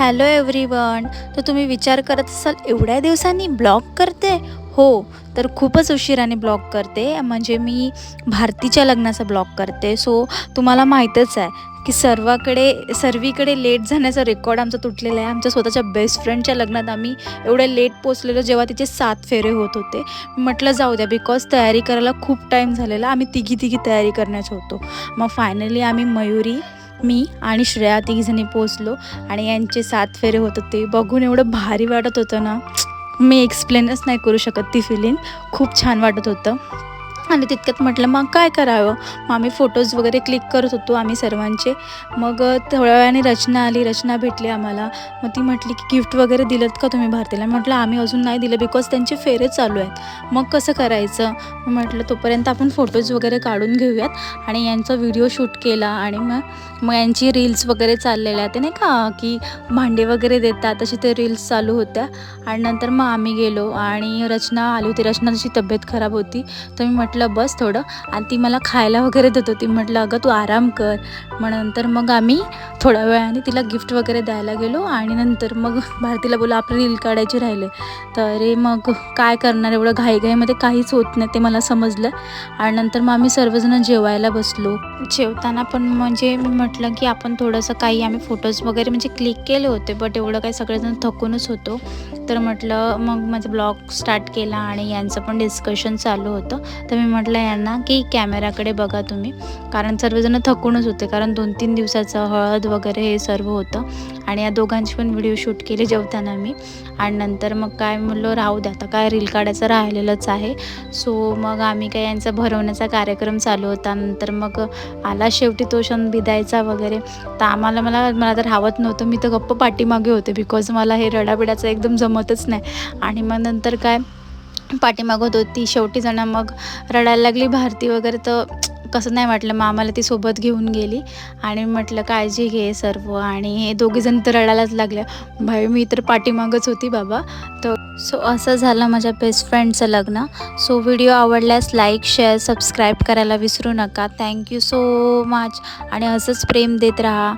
Hello everyone तर तुम्ही विचार करत असाल एवढ्या दिवसांनी ब्लॉग करते? हो तर खूपच उशिराने ब्लॉग करते. म्हणजे मी भारतीच्या लग्नाचा ब्लॉग करते. सो तुम्हाला माहीतच आहे की सर्वाकडे सर्वीकडे लेट जाण्याचा रेकॉर्ड आमचा तुटलेला आहे. आमच्या स्वतःच्या बेस्ट फ्रेंडच्या लग्नात आम्ही एवढ्या लेट पोचलेलो जेव्हा तिचे सात फेरे होत होते. म्हटलं जाऊ द्या बिकॉज तयारी करायला खूप टाईम झालेला आम्ही तिघी तिघी तयारी करण्याचं होतो. मग फायनली आम्ही मयुरी मी आणि श्रेया तिघीजणी पोचलो आणि यांचे सात फेरे होत होते. बघून एवढं भारी वाटत होतं ना. मी एक्सप्लेनच नाही करू शकत ती फिलिंग खूप छान वाटत होतं. आणि तितक्यात म्हटलं मग काय करावं? मग आम्ही फोटोज वगैरे क्लिक करत होतो आम्ही सर्वांचे. मग थोड्या वेळाने रचना आली रचना भेटली आम्हाला. मग ती म्हटली की गिफ्ट वगैरे दिलं का तुम्ही भारतीला? म्हटलं आम्ही अजून नाही दिलं बिकॉज त्यांचे फेरे चालू आहेत. मग कसं करायचं? म्हटलं तोपर्यंत आपण फोटोज वगैरे काढून घेऊयात. आणि यांचा व्हिडिओ शूट केला आणि मग मग यांची रील्स वगैरे चाललेल्या ते नाही का की भांडे वगैरे देतात तशी ते रील्स चालू होत्या. आणि नंतर मग आम्ही गेलो आणि रचना आली होती. रचनाची तब्येत खराब होती. तर मी म्हटलं म्हटलं बस थोडं. आणि ती मला खायला वगैरे देत होती. म्हटलं अगं तू आराम कर. मग नंतर मग आम्ही थोड्या वेळाने तिला गिफ्ट वगैरे द्यायला गेलो आणि नंतर मग भारतीला बोला आपलं रील काढायचे राहिले. तर मग काय करणार? एवढं घाईघाईमध्ये काहीच होत नाही ते मला समजलं. आणि नंतर मग आम्ही सर्वजण जेवायला बसलो. जेवताना पण म्हणजे मी म्हटलं की आपण थोडंसं काही आम्ही फोटोज वगैरे म्हणजे क्लिक केले होते बट एवढं काही सगळेजण थकूनच होतो. तर म्हटलं मग माझा ब्लॉग स्टार्ट केला आणि यांचं पण डिस्कशन चालू होतं. तर मी म्हटलं यांना की कॅमेराकडे बघा तुम्ही. कारण सर्वजण थकूनच होते. कारण दोन तीन दिवसाचं हळद वगैरे हे सर्व होतं. आणि या दोघांची पण व्हिडिओ शूट केले जेवताना मी. आणि नंतर मग काय म्हणलो राहू द्या आता. काय रील काढायचं राहिलेलंच आहे. सो मग आम्ही काय यांचा भरवण्याचा कार्यक्रम चालू होता. नंतर मग आला शेवटी तो क्षण बिदायचा वगैरे. तर आम्हाला मला मला तर राहत नव्हतं. मी तर गप्प पाठीमागे होते. बिकॉज मला हे रडाबिडाचं एकदम जमतच नाही. आणि मग नंतर काय पाठीमागत होती शेवटी जण मग रडायला लागली भारती वगैरे. तर कसं नाही वाटलं मग आम्हाला ती सोबत घेऊन गेली. आणि म्हटलं काळजी घे सर्व. आणि हे दोघीजण तर रडायलाच लागल्या. भाई मी तर पाठीमागच होती बाबा. तर सो असं झालं माझ्या बेस्ट फ्रेंडचं लग्न. सो व्हिडिओ आवडल्यास लाईक शेअर सबस्क्राईब करायला विसरू नका. थँक्यू सो मच आणि असंच प्रेम देत राहा.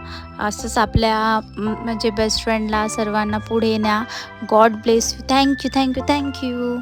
असंच आपल्या म्हणजे बेस्ट फ्रेंडला सर्वांना पुढे न्या. God bless you thank you thank you thank you